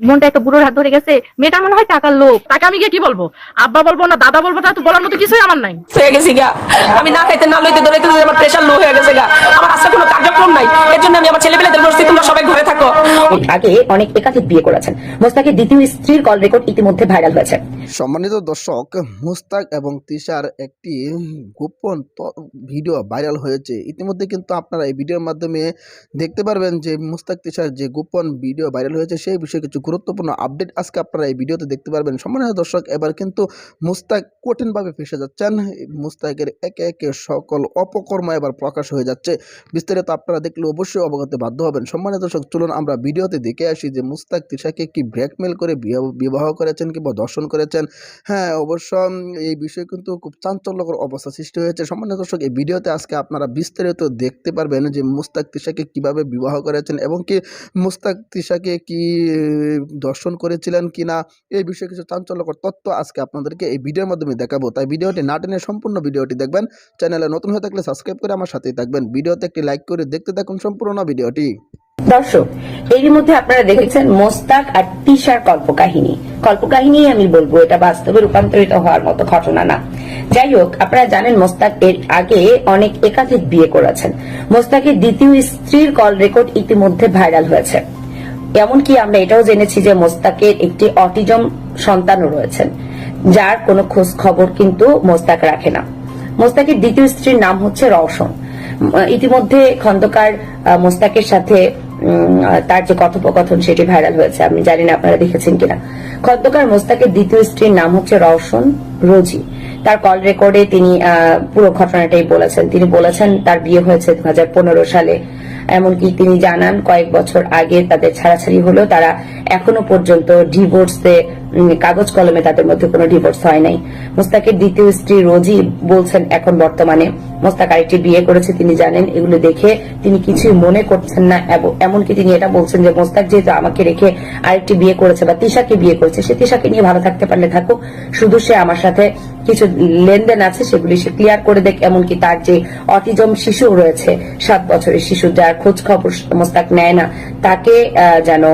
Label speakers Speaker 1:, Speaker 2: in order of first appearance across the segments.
Speaker 1: মনটা একটা বুড়োর হাত ধরে গেছে মেয়েটার মনে হয় টাকার লোক
Speaker 2: তাকে আমি গিয়ে কি বলব? আব্বা বলব না দাদা বলব তা তো বলার মতো কিছুই আমার নাই।
Speaker 3: হয়ে গেছি গা। আমি না খাইতে না লইতে দৌড়াইতে আমার প্রেশার লো হয়ে গেছে গা। আমার আজকে কোনো কার্যক্রম নাই এর জন্য আমি আমার ছেলেপেলেদের বলছি তোমরা সবাই ঘরে থাকো।
Speaker 4: আগে অনেক একাধিক বিয়ে করেছেন। মোস্তাকের দ্বিতীয় স্ত্রীর কল রেকর্ড ইতিমধ্যে ভাইরাল হয়েছে।
Speaker 5: সম্মানিত দর্শক মুস্তাক এবং তিশার একটি গোপন ভিডিও ভাইরাল হয়েছে। ইতিমধ্যে কিন্তু আপনারা এই ভিডিওর মাধ্যমে দেখতে পারবেন যে মুস্তাক তিশার যে গোপন ভিডিও ভাইরাল হয়েছে সেই বিষয়ে কিছু গুরুত্বপূর্ণ আপডেট আজকে আপনারা এই ভিডিওতে দেখতে পারবেন। সম্মানিত দর্শক, এবার কিন্তু মুস্তাক কঠিনভাবে ফেসে যাচ্ছেন। মুস্তাকের একে একে সকল অপকর্ম এবার প্রকাশ হয়ে যাচ্ছে। বিস্তারিত আপনারা দেখলে অবশ্যই অবগত বাধ্য হবেন। সম্মানিত দর্শক, চলুন আমরা ভিডিওতে দেখে আসি যে মুস্তাক তিশাকে কি ব্ল্যাকমেল করে বিবাহ করেছেন কিংবা দর্শন করেছেন। হ্যাঁ অবশ্য এই বিষয়ে কিন্তু খুব চাঞ্চল্যকর অবস্থা সৃষ্টি হয়েছে। সম্মানিত দর্শক, এই ভিডিওতে আজকে আপনারা বিস্তারিত দেখতে পারবেন যে মুস্তাক তিশাকে কীভাবে বিবাহ করেছেন এবং কি মুস্তাক তিশাকে কি দর্শন করেছিলেন কিনা, এই বিষয়ে কিছু চাঞ্চল্যকর তথ্য আজকে আপনাদেরকে এই ভিডিওর মাধ্যমে দেখাবো। তাই ভিডিওটি না টেনে সম্পূর্ণ ভিডিওটি দেখবেন। চ্যানেলে নতুন হয়ে থাকলে সাবস্ক্রাইব করে আমার সাথেই থাকবেন। ভিডিওতে একটি লাইক করে দেখতে থাকুন সম্পূর্ণ ভিডিওটি।
Speaker 4: দর্শক, এরই মধ্যে আপনারা দেখেছেন মোস্তাক আর তিশার কল্পকাহিনী। কল্পকাহিনী আমি বলব, এটা বাস্তবে রূপান্তরিত হওয়ার মতো ঘটনা না। যাই হোক, আপনারা জানেন মোস্তাক এর আগে অনেক একাধিক বিয়ে করেছেন। মোস্তাকের দ্বিতীয় স্ত্রীর কল রেকর্ড ইতিমধ্যে ভাইরাল হয়েছে। এমনকি আমরা এটাও জেনেছি যে মোস্তাকের একটি অটিজম সন্তানও রয়েছেন, যার কোনো খোঁজ খবর কিন্তু মোস্তাক রাখে না। মোস্তাকের দ্বিতীয় স্ত্রীর নাম হচ্ছে রওশন। ইতিমধ্যে খন্দকার মোস্তাকের সাথে তার যে কথোপকথন সেটি ভাইরাল হয়েছে, আমি জানি না আপনারা দেখেছেন কিনা। খন্দকার মোস্তাকের দ্বিতীয় স্ত্রীর নাম হচ্ছে রওশন রোজি। তার কল রেকর্ডে তিনি পুরো ঘটনাটাই বলেছেন। তিনি বলেছেন, তার বিয়ে হয়েছে দু হাজার পনেরো সালে। এমনকি তিনি জানান, কয়েক বছর আগে তাদের ছাড়াছাড়ি হলেও তারা এখনও পর্যন্ত ডিভোর্সে কাগজ কলমে তাদের মধ্যে কোনো ডিভোর্স হয় নাই। মোস্তাকের দ্বিতীয় স্ত্রী রোজি বলছেন, এখন বর্তমানে মোস্তাক আরেকটি বিয়ে করেছে, তিনি জানেন, এগুলো দেখে তিনি কিছুই মনে করছেন না এমনকি তিনি এটা বলছেন যে, মোস্তাক যেহেতু আমাকে রেখে আরেকটি বিয়ে করেছে বা তিশাকে বিয়ে করেছে, সে তিশাকে নিয়ে ভালো থাকতে পারলে থাকুক, শুধু সে আমার সাথে কিছু লেনদেন আছে, সেগুলি সে ক্লিয়ার করে দেখ, এমনকি তার যে অটিজম শিশু রয়েছে, সাত বছরের শিশু, যার খোঁজ খবর মোস্তাক নেয় না, তাকে যেন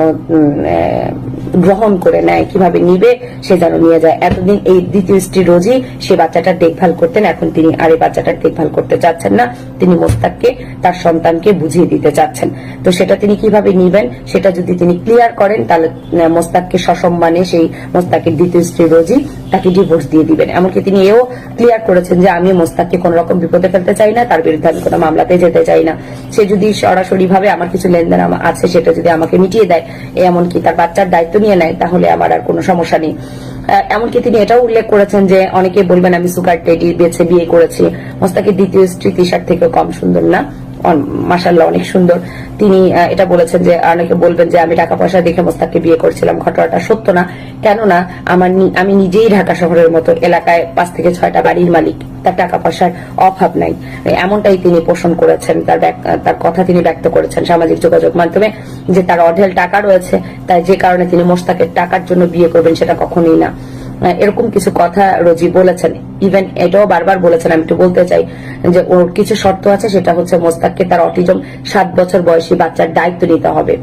Speaker 4: গ্রহণ করে নেয়, কীভাবে নিবে সে যেন নিয়ে যায়। এতদিন এই দ্বিতীয় স্ত্রী রোজই সে বাচ্চাটার দেখভাল করতেন, এখন তিনি আর এই বাচ্চাটার দেখভাল করতে চাচ্ছেন না। তিনি মোস্তাককে, তার সন্তানকে বুঝিয়ে দিতে চাচ্ছেন। তো সেটা তিনি কীভাবে নিবেন, সেটা যদি তিনি ক্লিয়ার করেন, তাহলে মোস্তাককে সসম্মানে সেই মোস্তাকের দ্বিতীয় স্ত্রী রোজি তাকে ডিভোর্স দিয়ে দিবেন। এমনকি তিনি এও ক্লিয়ার করেছেন যে, আমি মোস্তাককে কোন রকম বিপদে ফেলতে চাই না, তার বিরুদ্ধে আমি কোনো মামলাতে যেতে চাই না। সে যদি সরাসরি ভাবে আমার কিছু লেনদেন আছে, সেটা যদি আমাকে মিটিয়ে দেয়। এমনকি তার বাচ্চার দায়িত্ব নিয়ে নেয়, তাহলে আমার আর কোনো সমস্যা নেই। এমনকি তিনি এটাও উল্লেখ করেছেন যে অনেকে বলবেন, আমি সুগার টেডি বেছে বিয়ে করেছি। মোস্তাকের দ্বিতীয় স্ত্রী তিশার থেকে কম সুন্দর না। মাসাল্লাহ অনেক সুন্দর। তিনি এটা বলেছেন যে, অনেকে বলবেন যে, আমি টাকা পয়সা দেখে মোস্তাককে বিয়ে করেছিলাম। ঘটনাটা সত্য না। কেননা, আমার আমি নিজেই ঢাকা শহরের মতো এলাকায় পাঁচ থেকে ছয়টা বাড়ির মালিক। তার টাকা পয়সার অভাব নাই। এমনটাই তিনি পোষণ করেছেন। তার তার কথা তিনি ব্যক্ত করেছেন সামাজিক যোগাযোগ মাধ্যমে যে, তার অঢেল টাকা রয়েছে, তাই যে কারণে তিনি মোস্তাকের টাকার জন্য বিয়ে করবেন সেটা কখনোই না। এরকম কিছু কথা রোজি বলেছেন। ইভেন এটাও বারবার বলেছেন, আমি একটু বলতে চাই যে ওর কিছু শর্ত আছে, সেটা হচ্ছে মোস্তাককে তার অটিজম সাত বছর বয়সী বাচ্চার দায়িত্ব নিতে হবে।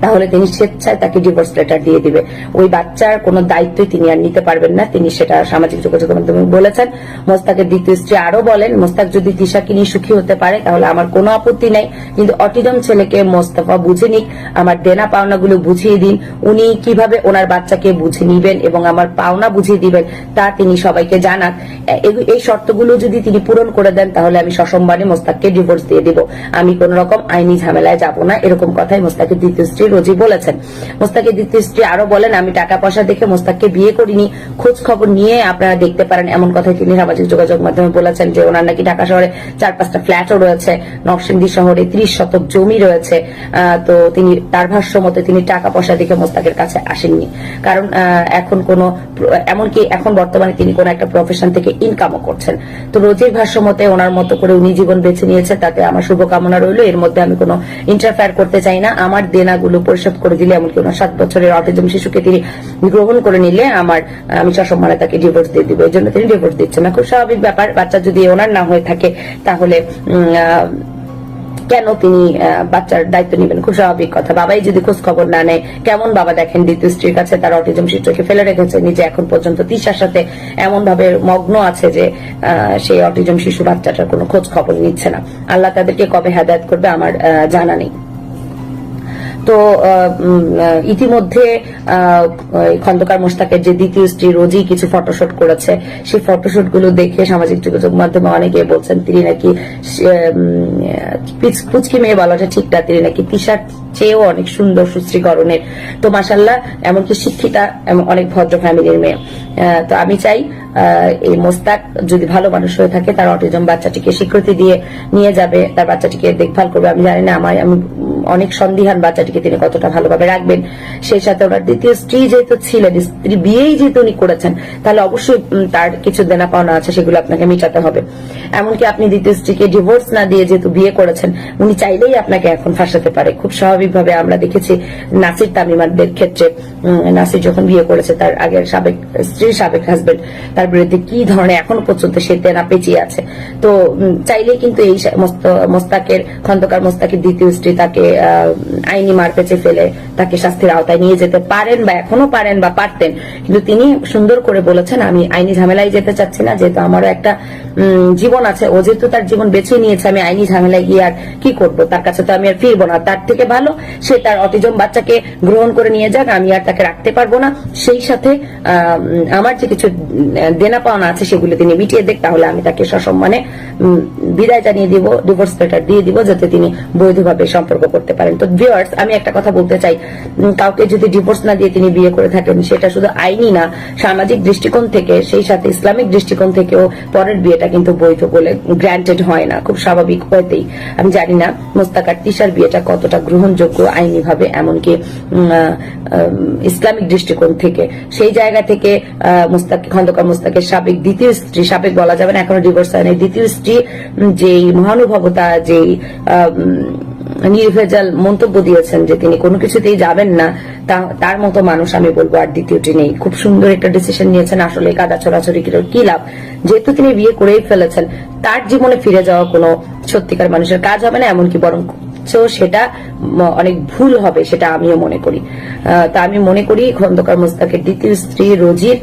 Speaker 4: তাহলে তিনি স্বেচ্ছায় তাকে ডিভোর্স লেটার দিয়ে দিবে। ওই বাচ্চার কোনো দায়িত্বই তিনি আর নিতে পারবেন না। তিনি সেটা সামাজিক যোগাযোগ মাধ্যমে বলেছেন। মোস্তাকের দ্বিতীয় স্ত্রী আরও বলেন, মোস্তাক যদি দিশাকে নিয়ে সুখী হতে পারে, তাহলে আমার কোনো আপত্তি নাই। কিন্তু অটিজম ছেলেকে মোস্তফা বুঝে নিক, আমার দেনা পাওনাগুলো বুঝিয়ে দিন। উনি কীভাবে ওনার বাচ্চাকে বুঝে নিবেন এবং আমার পাওনা বুঝিয়ে দিবেন, তা তিনি সবাইকে জানান। এ- এই শর্তগুলো যদি তিনি পূরণ করে দেন, তাহলে আমি সসম্মানে মোস্তাককে ডিভোর্স দিয়ে দিব। আমি কোন রকম আইনি ঝামেলায় যাব না। এরকম কথাই মোস্তাকের দ্বিতীয় স্ত্রী রোজি বলেছেন। মোস্তাকের দ্বিতীয় স্ত্রী আরও বলেন, আমি টাকা পয়সা দেখে মোস্তাককে বিয়ে করিনি খোঁজ খবর নিয়ে আপনারা দেখতে পারেন। এমন কথাই তিনি সামাজিক যোগাযোগ মাধ্যমে বলেছেন যে, ওনার নাকি ঢাকা শহরে চার পাঁচটা ফ্ল্যাটও রয়েছে, নরসিংদী শহরে ত্রিশ শতক জমি রয়েছে। তো তিনি, তার ভাষ্য মতে তিনি টাকা পয়সা দেখে মোস্তাকের কাছে আসেননি। কারণ এখন কোন এমনকি এখন বর্তমানে তিনি কোন একটা প্রফেশন থেকে ইনকামও করছেন। তো রোজির ভাষ্য মতে ওনার মতো করে উনি জীবন বেছে নিয়েছে, তাতে আমার শুভকামনা রইল। এর মধ্যে আমি কোনো ইন্টারফেয়ার করতে চাই না। আমার দেনাগুলো পরিশোধ করে দিলে, এমনকি ওনার সাত বছরের অটিজম শিশুকে তিনি গ্রহণ করে নিলে আমার আমি সসম্মানে তাকে ডিভোর্স দিয়ে দিব। এই জন্য তিনি ডিভোর্স দিচ্ছেন। না খুব স্বাভাবিক ব্যাপার, বাচ্চা যদি ওনার না হয়ে থাকে, তাহলে কেন তিনি বাচ্চার দায়িত্ব নেবেন? খুব স্বাভাবিক কথা। বাবাই যদি খোঁজ খবর না নেয়, কেমন বাবা দেখেন দ্বিতীয় স্ত্রীর কাছে? তার অটিজম শিশুকে ফেলে রেখেছে, নিজে এখন পর্যন্ত তিসার সাথে এমন ভাবে মগ্ন আছে যে সেই অটিজম শিশু বাচ্চাটার কোনো খোঁজ খবর নিচ্ছে না। আল্লাহ তাদেরকে কবে হেদায়ত করবে আমার জানা নেই। তো ইতিমধ্যে খন্দকার মোস্তাকের যে দ্বিতীয় স্ত্রী রোজই কিছু ফটোশুট করেছে, সেই ফটোশুটগুলো দেখে সামাজিক যোগাযোগ মাধ্যমে অনেকে বলছেন, তিনি নাকি পুচকি মেয়ে বলাটা ঠিক না, তিনি নাকি তিসার চেয়েও অনেক সুন্দর সুশ্রীকরণের তো মাসাল্লাহ এমনকি শিক্ষিতা এবং অনেক ভদ্র ফ্যামিলির মেয়ে। তো আমি চাই এই মোস্তাক যদি ভালো মানুষ হয়ে থাকে, তার অটিজম বাচ্চাটিকে স্বীকৃতি দিয়ে নিয়ে যাবে, তার বাচ্চাটিকে দেখভাল করবে। আমি জানি না, আমার, আমি অনেক সন্দিহান বাচ্চাটিকে তিনি কতটা ভালোভাবে রাখবেন সেই সাথে ওনার দ্বিতীয় স্ত্রী যেহেতু ছিলেন স্ত্রী বিয়েই যেহেতু উনি করেছেন তাহলে অবশ্যই তার কিছু দেনা পাওনা আছে সেগুলো আপনাকে মেটাতে হবে। এমনকি আপনি দ্বিতীয় স্ত্রীকে ডিভোর্স না দিয়ে যেহেতু বিয়ে করেছেন উনি চাইলেই আপনাকে এখন ফাঁসাতে পারে। খুব স্বাভাবিকভাবে আমরা দেখেছি নাসির তামিমাদের ক্ষেত্রে নাসির যখন বিয়ে করেছে তার আগের সাবেক স্ত্রীর সাবেক হাজবেন্ড তার বিরুদ্ধে কি ধরনের এখনও পর্যন্ত সে তেনা পেঁচিয়ে আছে। তো উম, চাইলেই কিন্তু এই মোস্তাকের খন্দকার মোস্তাকের দ্বিতীয় স্ত্রী তাকে আইনি মার পেঁচে ফেলে তাকে শাস্তির আওতায় নিয়ে যেতে পারেন বা এখনও পারেন বা পারতেন। কিন্তু তিনি সুন্দর করে বলেছেন, আমি আইনি ঝামেলায় যেতে চাচ্ছি না, যেহেতু আমারও একটা জীবন আছে, ও যেহেতু তার জীবন বেছে নিয়েছে, আমি আইনি ঝামেলায় গিয়ে আর কি করব? তার কাছে তো আমি আর ফিরবো না। তার থেকে ভালো, সে তার অটিজম বাচ্চাকে গ্রহণ করে নিয়ে যাক, আমি আর তাকে রাখতে পারব না। সেই সাথে আমার যে কিছু দেনা পাওনা আছে, সেগুলো তিনি মিটিয়ে দেখ, তাহলে আমি তাকে সসম্মানে বিদায় জানিয়ে দিব ডিভোর্স লেটার দিয়ে দিব, যাতে তিনি বৈধভাবে সম্পর্ক করতে পারেন। তো ভিউয়ার্স আমি একটা কথা বলতে চাই। কাউকে যদি ডিভোর্স না দিয়ে তিনি বিয়ে করে থাকেন, সেটা শুধু আইনি না, সামাজিক দৃষ্টিকোণ থেকে, সেই সাথে ইসলামিক দৃষ্টিকোণ থেকেও পরের বিয়েটা কিন্তু বৈধ বলে গ্রান্টেড হয় না, খুব স্বাভাবিক হইতেই আমি জানি না মোস্তাকার তিসার বিয়েটা কতটা গ্রহণযোগ্য আইনি ভাবে এমনকি ইসলামিক দৃষ্টিকোণ থেকে। সেই জায়গা থেকে মোস্তাক, খন্দকার মোস্তাকের সাবেক দ্বিতীয় স্ত্রী, সাবেক বলা যাবে না, এখনও ডিভোর্স হয়নি। দ্বিতীয় স্ত্রী যেই মহানুভবতা, যেই নির্ভেজাল মন্তব্য দিয়েছেন যে তিনি কোনো কিছুতেই যাবেন না। তার মতো মানুষ আমি বলব আর দ্বিতীয়টি নেই। খুব সুন্দর একটা ডিসিশন নিয়েছেন আসলে কাদা ছড়াছড়ি কি লাভ? যেহেতু তিনি বিয়ে করেই ফেলেছেন, তার জীবনে ফিরে যাওয়া কোনো সত্যিকার মানুষের কাজ হবে না, এমনকি বরং সেটা অনেক ভুল হবে, সেটা আমিও মনে করি। তা আমি মনে করি খন্দকার মোস্তাকের দ্বিতীয় স্ত্রী রোজির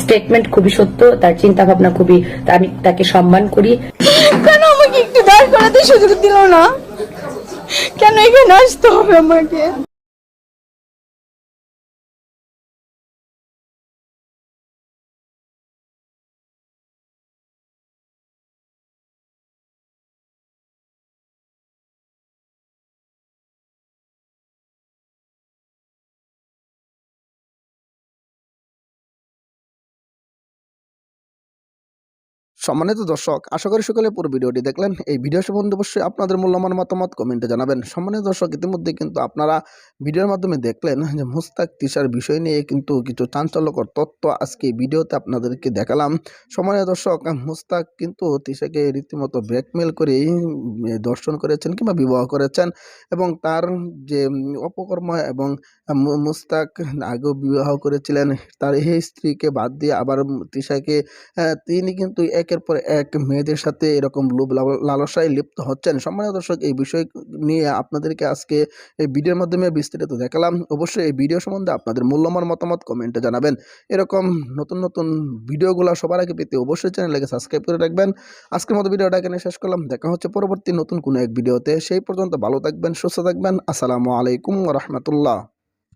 Speaker 4: স্টেটমেন্ট খুবই সত্য, তার চিন্তা ভাবনা খুবই আমি তাকে সম্মান করি।
Speaker 6: কেন দাঁড় করাতে সুযোগ দিল না। কেন এখানে আসতে হবে আমাকে?
Speaker 5: সম্মানিত দর্শক, আশা করি সকলে পুরো ভিডিওটি দেখলেন। এই ভিডিও সম্বন্ধে অবশ্যই আপনাদের মূল্যবান মতামত কমেন্টে জানাবেন। সম্মানিত দর্শক, ইতিমধ্যে কিন্তু আপনারা ভিডিওর মাধ্যমে দেখলেন যে মুস্তাক তিশার বিষয় নিয়ে কিন্তু কিছু চাঞ্চল্যকর তথ্য আজকে ভিডিওতে আপনাদেরকে দেখালাম। সম্মানিত দর্শক, মুস্তাক কিন্তু তিশাকে রীতিমতো ব্ল্যাকমেল করে দর্শন করেছেন কিংবা বিবাহ করেছেন এবং তার যে অপকর্ম এবং মুস্তাক আগেও বিবাহ করেছিলেন, তার এই স্ত্রীকে বাদ দিয়ে আবার তিশাকে তিনি কিন্তু একের পর এক মেয়েদের সাথে এরকম লোভ লালসায় লিপ্ত হচ্ছেন। সম্মানিত দর্শক, এই বিষয় নিয়ে আপনাদেরকে আজকে এই ভিডিওর মাধ্যমে বিস্তারিত দেখালাম। অবশ্যই এই ভিডিও সম্বন্ধে আপনাদের মূল্যবান মতামত কমেন্টে জানাবেন। এরকম নতুন নতুন ভিডিওগুলো সবার আগে পেতে অবশ্যই চ্যানেলকে সাবস্ক্রাইব করে রাখবেন। আজকের মতো ভিডিওটা এখানে শেষ করলাম। দেখা হচ্ছে পরবর্তী নতুন কোনো এক ভিডিওতে। সেই পর্যন্ত ভালো থাকবেন, সুস্থ থাকবেন। আসসালামু আলাইকুম রহমতুল্লাহ।